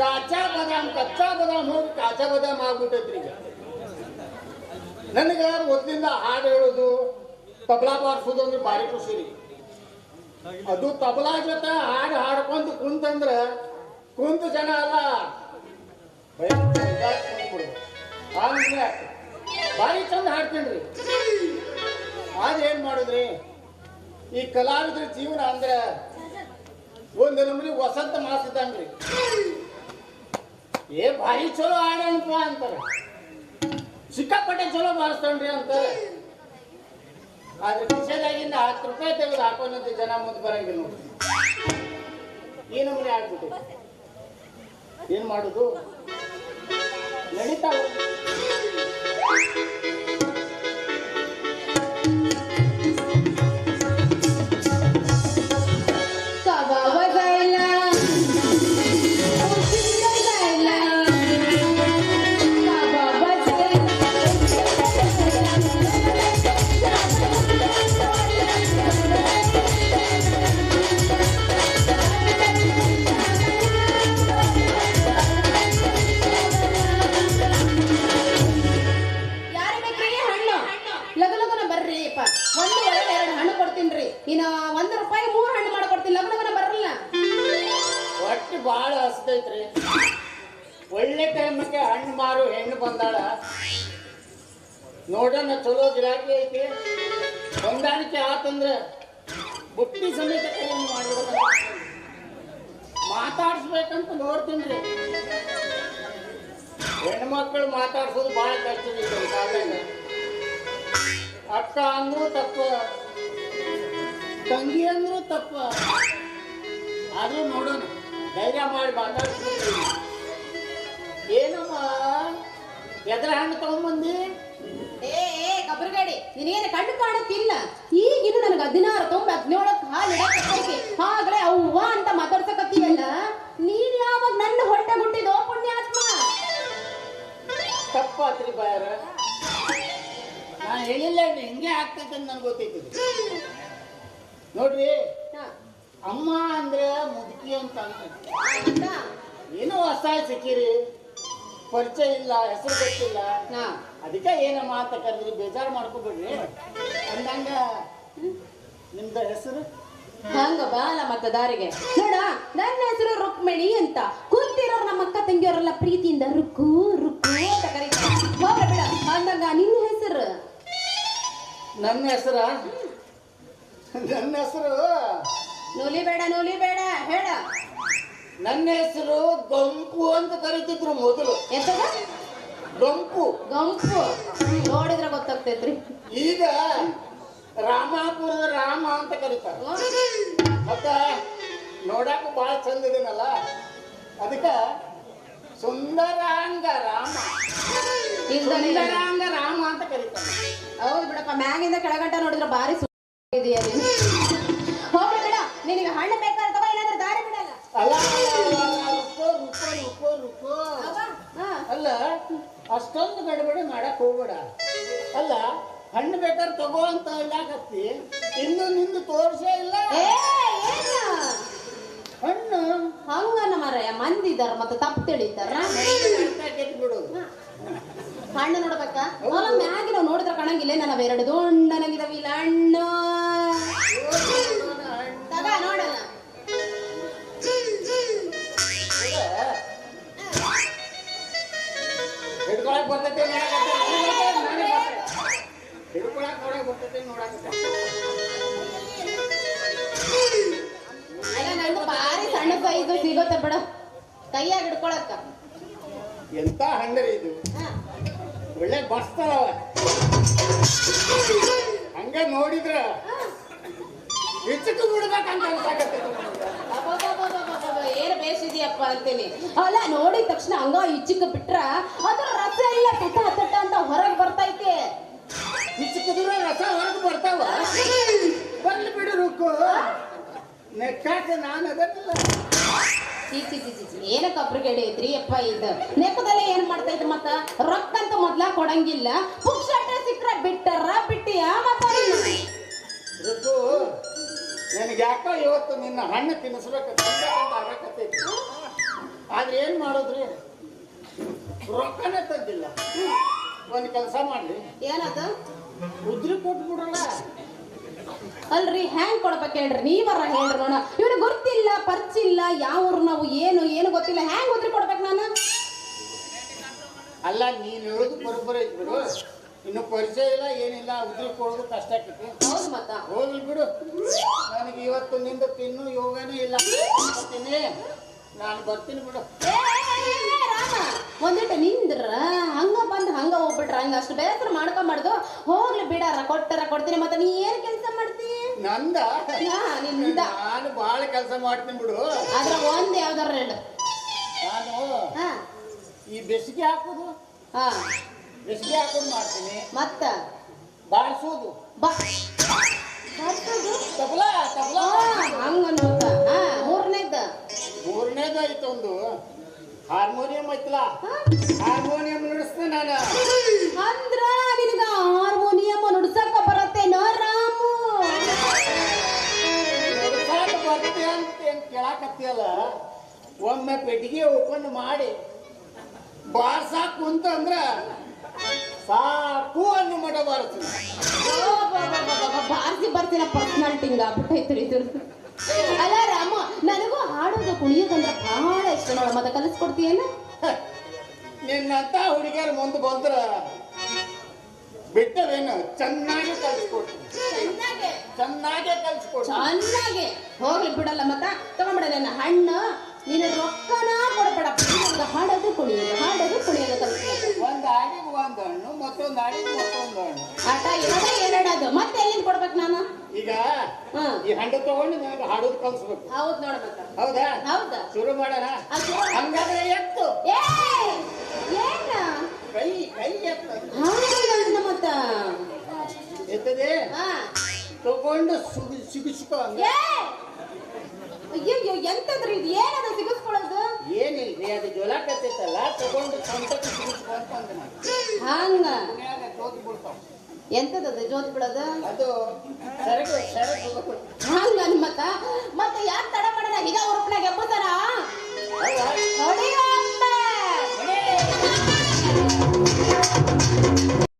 ಕಾಚಾ ಬದಾಮ್ ಕಚ್ಚಾ ಬದಾಮ್ ಹೋಗಿ ಕಾಚಾ ಬದಾಮ್ ಆಗ್ಬಿಟ್ಟೈತ್ರಿ ಈಗ. ನನಗೆ ಮೊದ್ಲಿಂದ ಹಾಡು ಹೇಳೋದು ತಬಲಾ ಬಾರಿಸೋದು ಅಂದ್ರೆ ಭಾರಿ ಖುಷಿ ರೀ. ಅದು ತಬಲಾ ಜೊತೆ ಹಾಡು ಹಾಡ್ಕೊಂತ ಕುಂತಂದ್ರ ಕುಂತ ಜನ ಅಲ್ಲ ಭಾರಿ ಚಂದ ಹಾಡ್ತೀನಿ ಏನ್ ಮಾಡುದ್ರಿ? ಈ ಕಲಾವಿದ್ರ ಜೀವನ ಅಂದ್ರೆ ಒಂದು ನಮ್ರಿ ವಸಂತ ಮಾಸ ಏ ಭಾರಿ ಚಲೋ ಆಡಣಪ್ಪ ಅಂತಾರೆ. ಸಿಕ್ಕಾಪಟ್ಟೆ ಚಲೋ ಬಾರಿಸ್ತಾನ್ರಿ ಅಂತಾರೆ. ಆದ್ರೆ ಕಿಶೆದಾಗಿಂದ ಹತ್ತು ರೂಪಾಯಿ ತೆಗೆದು ಹಾಕೋನಂತ ಜನ ಮುಂದೆ ಬರಂಗಿಲ್ಲ ನೋಡಿ ಏನು ಮನೆ ಆಗ್ಬಿಟ್ಟು? ಏನ್ ಮಾಡುದು? ನಡೀತಾವ ಒಂದು ಒಳಗೆ ಎರಡು ಹಣ್ಣು ಕೊಡ್ತೀನಿ ಇನ್ನ ಒಂದು ರೂಪಾಯಿ ಮೂರು ಹಣ್ಣು ಮಾಡ್ಕೊಡ್ತೀನಿ ಲಗ್ನ ಲಗುನ ಬರಲ್ಲ ಒಟ್ಟು ಭಾಳ ಹಸ್ತೈತ್ರಿ ಒಳ್ಳೆ ಟೈಮಕ್ಕೆ ಹಣ್ಣು ಮಾರು, ಹೆಣ್ಣು ಬಂದಾಳ. ನೋಡೋಣ ಚಲೋ ಗಿರಾಕಿ ಐತಿ. ಹೊಂದಾಣಿಕೆ ಆತಂದ್ರೆ ಬುಟ್ಟಿ ಸಮೇತ ಮಾಡ್ಬಿಡೋಣ ಮಾತಾಡ್ಸ್ಬೇಕಂತ ನೋಡ್ತೀನಿ ಹೆಣ್ಮಕ್ಳು ಮಾತಾಡ್ಸೋದು ಭಾಳ ಕಷ್ಟ ಇದೆ. ಅಕ್ಕ ಅಂದ್ರೂ ತಪ್ಪ. ತಂಗಿ ಅಂದ್ರೂ ತಪ್ಪ. ಆದ್ರೂ ನೋಡೋಣ. ಧೈರ್ಯ ಮಾಡಿ ಮಾತಾಡ್ಸ್ಬೇಕು ಏನಮ್ಮ? ಎದ್ರ ಹಣ್ಣು ತಗೊಂಬಂದಿ ಏ ಏ ಕಬ್ರಗಾಡಿ ನಿನಗೇನು ಕಣ್ಣು ಕಾಣುತ್ತಿಲ್ಲ? ಈಗಿನ ನನಗೆ ಹದಿನಾರು ತೊಂಬ ಹದಿನೇಳಕ್ಕೆ ಹಾಲು ಇಡಕ್ಕೆ ಹಾಗಲೇ ಅವ್ವ ಅಂತ ಮಾತಾಡ್ಸಕತ್ತೀವಲ್ಲ ನೀನ್ ಯಾವಾಗ ನನ್ನ ಹೊಟ್ಟೆ ಹುಟ್ಟಿದೋ ಪುಣ್ಯಾತ್ಮ? ತಪ್ಪಾತ್ರಿ ಬಾಯಾರ. ನಾ ಹೇಳಿಲ್ಲ ಹೆಂಗೆ ಆಗ್ತೈತೆ ಅಂತ ನನ್ಗೆ ಗೊತ್ತೈತಿ ನೋಡ್ರಿ ಅಮ್ಮ ಅಂದ್ರೆ ಮುದುಕಿ ಅಂತ ಅಂತ ಏನೋ ಹೊಸ ಸಿಕ್ಕಿರಿ. ಪರಿಚಯ ಇಲ್ಲ ಹೆಸರು ಗೊತ್ತಿಲ್ಲ. ಅದಕ್ಕೆ ಏನಮ್ಮ ಅಂತ ಕರೆದ್ರಿ ಬೇಜಾರು ಮಾಡ್ಕೋಬೇಡ್ರಿ. ಅಂದಂಗ ನಿಮ್ದ ಹೆಸರು? ಹಂಗ ಬಾಲ ಮತ್ತ ದಾರಿಗೆ. ನೋಡ ನನ್ನ ಹೆಸರು ರುಕ್ಮಿಣಿ ಅಂತ. ಕುಂತಿರೋರು ನಮ್ಮ ಅಕ್ಕ ತಂಗಿಯವರೆಲ್ಲ ಪ್ರೀತಿಯಿಂದ ರುಕ್ಕು ರುಕ್ಕು ಅಂತ ಕರೀತಾರೆ. ನನ್ನ ಹೆಸರ? ನನ್ನ ಹೆಸರು? ನೂಲಿ ಬೇಡ ನೂಲಿ ಬೇಡ ಹೇಳ. ನನ್ನ ಹೆಸರು ಗಂಪು ಅಂತ ಕರಿತಿದ್ರು ಮೊದಲು. ಎಂತದ? ಗಂಪು ಗಂಪು ನೋಡಿದ್ರೆ ಗೊತ್ತಾಗ್ತೈತ್ರಿ. ಈಗ ರಾಮಾಪುರದ ರಾಮ ಅಂತ ಕರೀತಾರೆ. ಮತ್ತ ನೋಡಾಕ ಬಹಳ ಚಂದ ಇದೀನಲ್ಲ? ಅದಕ್ಕ ಸುಂದರಾಂಗ ರಾಮ. ಸುಂದರಾಂಗ ರಾಮ ಅಂತ ಕರೀತಾರೆ. ಹೌದು ಬಿಡಪ್ಪ ಮ್ಯಾಗಿಂದ ಕೆಳಗಂಟ ನೋಡಿದ್ರೆ ಬಾರಿ ಇದೆಯಾ ನೀನು? ಹೋಗ್ಲಿ ಬಿಡ ನಿನಗೆ ಹಣ್ಣು ಬೇಕಾದ್ರೆ ತಗೋ ಏನಾದ್ರೂ ದಾರಿ ಬಿಡಲ್ಲ? ಅಲ್ಲ ಅಲ್ಲ, ಅಷ್ಟೊಂದು ಗಡಬಡಿ ಮಾಡಕ್ ಹೋಗ್ಬೇಡ. ಅಲ್ಲ ಹಣ್ಣು ಬೇಕಾದ್ರೆ ತಗೋ ಅಂತ ಹೇಳಾಕತ್ತಿ ಇನ್ನು ನಿಂದು ತೋರ್ಸೇ ಇಲ್ಲ. ಹಣ್ಣು. ಹಂಗನ ಮರಯ್ಯ ಮಂದಿ ಇದಾರ ಮತ್ತೆ ತಪ್ಪು ತಿಳಿತಾರ. ಬಿಡು ಹಣ್ಣು ನೋಡ್ಬೇಕಾ? ಮ್ಯಾಗಿ ನಾವು ನೋಡಿದ್ರೆ ಕಾಣಂಗಿಲ್ಲ ನನ್ನ ಎರಡು ದೊಣ್ಣನಾಗಿದಾವ ಇಲ್ಲ ಅಣ್ಣ ತಗ ನೋಡಲ್ಲ. ಹಿಡ್ಕೊಳಕ್ ಬರ್ತೈತೆ ಹಿಡ್ಕೊಳಕ್ ನೋಡಕ್ ಬರ್ತೈತೆ ನೋಡಕ್ ಅಲ್ಲ ನಂದು ಭಾರಿ ಸಣ್ಣ ಸೈಜು ಸಿಗುತ್ತೆ ಬಿಡ. ಕೈಯಾಗ ಹಿಡ್ಕೊಳಕ್ಕ. ಎಂತ ಹಣ್ಣರಿ ಇದು? ಒಳ್ಳೆ ಬಸ್ತಾವ ಹಂಗ ನೋಡಿದ್ರ ಹೆಚ್ಚು ಬಿಡ್ಬೇಕಂತ ಏನು ಬೇಸಿದ್ಯಪ್ಪ ಅಂತೀನಿ. ಅಲ್ಲ ನೋಡಿದ ತಕ್ಷಣ ಹಂಗ ಇಚ್ಚಿಕ್ ಬಿಟ್ರ ಅದ್ರ ರಸ ಎಲ್ಲ ತಟ ತಟ ಅಂತ ಹೊರಗೆ ಬರ್ತೈತೆ. ಹಿಚ್ಕಿದ್ರೆ ರಸ ಹೊರಗೆ ಬರ್ತಾವ? ಬರ್ಲಿ ಬಿಡು ರುಕ್ಕು. ನೆಕ್ಕಾಕ ನಾನು ಚಿ ಏನ ಕಬ್ರಿಗೇಡಿ ಐತ್ರಿ? ಅಪ್ಪ ಇದು ನೆಪದಲ್ಲೇ ಏನ್ ಮಾಡ್ತಾ ಇದ್ರು ಮತ್ತ? ರೊಕ್ಕ ಅಂತ ಮೊದ್ಲ ಕೊಡಂಗಿಲ್ಲ. ಪುಕ್ಷಾಟ ಸಿಕ್ಕ್ರ ಬಿಟ್ಟರ ಬಿಟ್ಟಿಯ ಮತ್ತ ನನಗೆ ಯಾಕೋ ಇವತ್ತು ನಿನ್ನ ಹಣ್ಣು ತಿನ್ನಿಸ್ಬೇಕು? ಆಗಕತ್ತೈತಿ ಆದ್ರೆ ಏನ್ ಮಾಡೋದ್ರಿ? ರೊಕ್ಕನೇ ತಂದಿಲ್ಲ. ಒಂದು ಕೆಲಸ ಮಾಡ್ರಿ. ಏನದು? ಉದ್ರಿ ಕೊಟ್ಬಿಡ್ರಲ್ಲ. ಅಲ್ರಿ ಹ್ಯಾಂಗ್ ಕೊಡ್ಬೇಕು ಹೇಳ್ರಿ? ನೀವರ ಹೇಳ್ರಿ ನೋಡ. ಇವ್ರಿಗೆ ಗೊತ್ತಿಲ್ಲ ಪರ್ಚಿಲ್ಲ ಯಾವ ಊರು ನಾವು ಏನು ಏನು ಗೊತ್ತಿಲ್ಲ. ಹ್ಯಾಂಗ್ ಉದ್ರಿ ಕೊಡ್ಬೇಕು ನಾನು? ಅಲ್ಲ ನೀನ್ ಹೇಳೋದು ಬರೋಬ್ಬರ ಐತಿ ಬಿಡು. ಇನ್ನು ಪರಿಚಯ ಇಲ್ಲ ಏನಿಲ್ಲ ಉದ್ರಿ ಕೊಡೋದು ಕಷ್ಟ ಆಗ್ತೈತಿ ಹೌದು ಮತ್ತ. ಹೋಗ್ಲಿ ಬಿಡು. ನನಗೆ ಇವತ್ತು ನಿಂದ ತಿನ್ನು ಯೋಗನೇ ಇಲ್ಲ. ಬರ್ತೀನಿ. ನಾನು ಬರ್ತೀನಿ ಬಿಡು. ಒಂದಿಟ್ಟು ನಿಂದ್ರ. ಹಂಗ ಬಂದ್ ಹಂಗ ಹೋಗ್ಬಿಟ್ರ. ಹಂಗ ಅಷ್ಟು ಬೇಸರ ಮಾಡ್ಕೊಂಬಾರ್ದು ಹೋಗ್ಲಿ ಬಿಡಾರ ಕೊಟ್ಟರ ಕೊಡ್ತೀನಿ. ಮತ್ತೆ ನೀ ಏನ್ ಕೆಲಸ ಮಾಡ್ತಿ? ನಂದ? ನಿಂದ. ನಾನು ಬಹಳ ಕೆಲಸ ಮಾಡ್ತೀನಿ ಬಿಡು. ಅದ್ರ ಒಂದ್ ಯಾವ್ದಾರ ಹೇಳು ನಾನು ಹಾ. ಈ ಬೆಸಿಗೆ ಹಾಕೋದು? ಹಾ. ಬೆಸಿಗೆ ಹಾಕೋದು ಮಾಡ್ತೀನಿ. ಮತ್ತ? ಬಾರಿಸೋದು. ಬಾ. ಮತ್ತದು? ತಬಲ ತಬಲ. ಆ, ಹಂಗ ನೋಡ್ತ ಹಾ ಮೂರನೇದ. ಮೂರನೇದು ಐತೆ ಒಂದು. ಹಾರ್ಮೋನಿಯಂ ಐತಲ್ಲ ಹಾರ್ಮೋನಿಯಂ ನುಡಿಸ್ತೀನಿ ನಾನು. ಅಂದ್ರ ಬರ್ತೆ ಅಂತ ಏನು ಕೇಳಾಕತ್ತಿಯಲ್ಲ ಒಮ್ಮೆ ಪೆಟ್ಟಿಗೆ ಓಪನ್ ಮಾಡಿ ಬಾರ್ಸಾಕ್ ಕುಂತಂದ್ರ ಸಾಕು ಅನ್ನು ಮಠ ಬಾರಿಸ್ತೀನಿ ಬಾರ್ಸಿ ಬರ್ತೀನ ಪರ್ಸನಾಲಿಟಿಂಗ್ ಆಗ್ಬಿಟ್ಟೈತ್ರಿ ಇದು ಅಲ್ಲ ರಾಮ ನನಗೂ ಹಾಡೋದು ಕುಣಿಯೋದಂದ್ರೆ ಬಹಳ ಇಷ್ಟ ನೋಡ ಮತ್ತೆ ಕಲಿಸ್ಕೊಡ್ತೀಯೇನ? ನಿನ್ನಂತ ಹುಡುಗಿಯರು ಮುಂದೆ ಬಂದ್ರ ಬಿಟ್ಟದೇನು ಚೆನ್ನಾಗಿ ಕಲಿಸ್ಕೊಡ್ತೀನಿ. ಚೆನ್ನಾಗೇ ಕಲಿಸ್ಕೊಡ್ತೀನಿ ಚೆನ್ನಾಗಿ. ಹೋಗ್ಲಿ ಬಿಡಲ್ಲ ಮತ್ತ. ತಗೊಂಬಿಡ ನನ್ನ ಹಣ್ಣು ನೀನು ರೊಕ್ಕನ ಕೊಡಬೇಡ. ಒಂದು ಹಾಡೋದು ಕುಣಿಯೋದು ಹಾಡೋದು ಕುಣಿಯೋದು ಕಲ್ಸ್ಕೊಡು. ಒಂದು ಆಡಿಗೆ ಒಂದು ಹಣ್ಣು ಮತ್ತೊಂದು ಆಡಿಗೆ ಮತ್ತೊಂದು ಹಣ್ಣು. ಆಟ ಎರಡೇ ಎರಡದು. ಮತ್ತೆ ಎಲ್ಲಿಂದ ಕೊಡ್ಬೇಕು ನಾನು? ಈಗ ಈ ಹಣ್ಣು ತಗೊಂಡು ನಿಮಗೆ ಹಾಡೋದು ಕಲ್ಸ್ಬೇಕು. ಹೌದು ನೋಡ ಮತ್ತ. ಹೌದಾ? ಹೌದಾ. ಶುರು ಮಾಡೋಣ. ಹಂಗಾದ್ರೆ ಎತ್ತು. ಏ ಏನ? ಕೈ ಕೈ ಎತ್ತ. ಹಂಗಂದ ಮತ್ತ. ಎತ್ತದೆ? ಹಾ. ತಗೊಂಡು ಸುಗಿ ಸಿಗಿಸ್ಕೊ ಅಯ್ಯೋ ಎಂತಂದ್ರೆ ಇದು ಏನದು ಸಿಗಿಸ್ಕೊಳ್ಳೋದು? ಏನಿಲ್ರಿ ಅದು ಜ್ವಲ ಕತ್ತೈತಲ್ಲ ತಗೊಂಡು ಸಂತಕ್ಕೆ ಸಿಗಿಸ್ಕೊ ಅಂತ ಅಂದೆ ನಾನು. ಹಂಗ? ಮನ್ಯಾಗ ಜೋತ್ ಎಂತದದು ಜೋತ್ ಬಿಡೋದು? ಅದು ಸರಕು ಸರಕು ಹಂಗ ಮತ್ತ ಮತ್ತೆ ಯಾಕೆ ತಡ ಮಾಡದ? ಹಿಗ ಉರುಪ್ನಾಗ ಎಬ್ಬತಾರ ಹೊಡೆಯೋ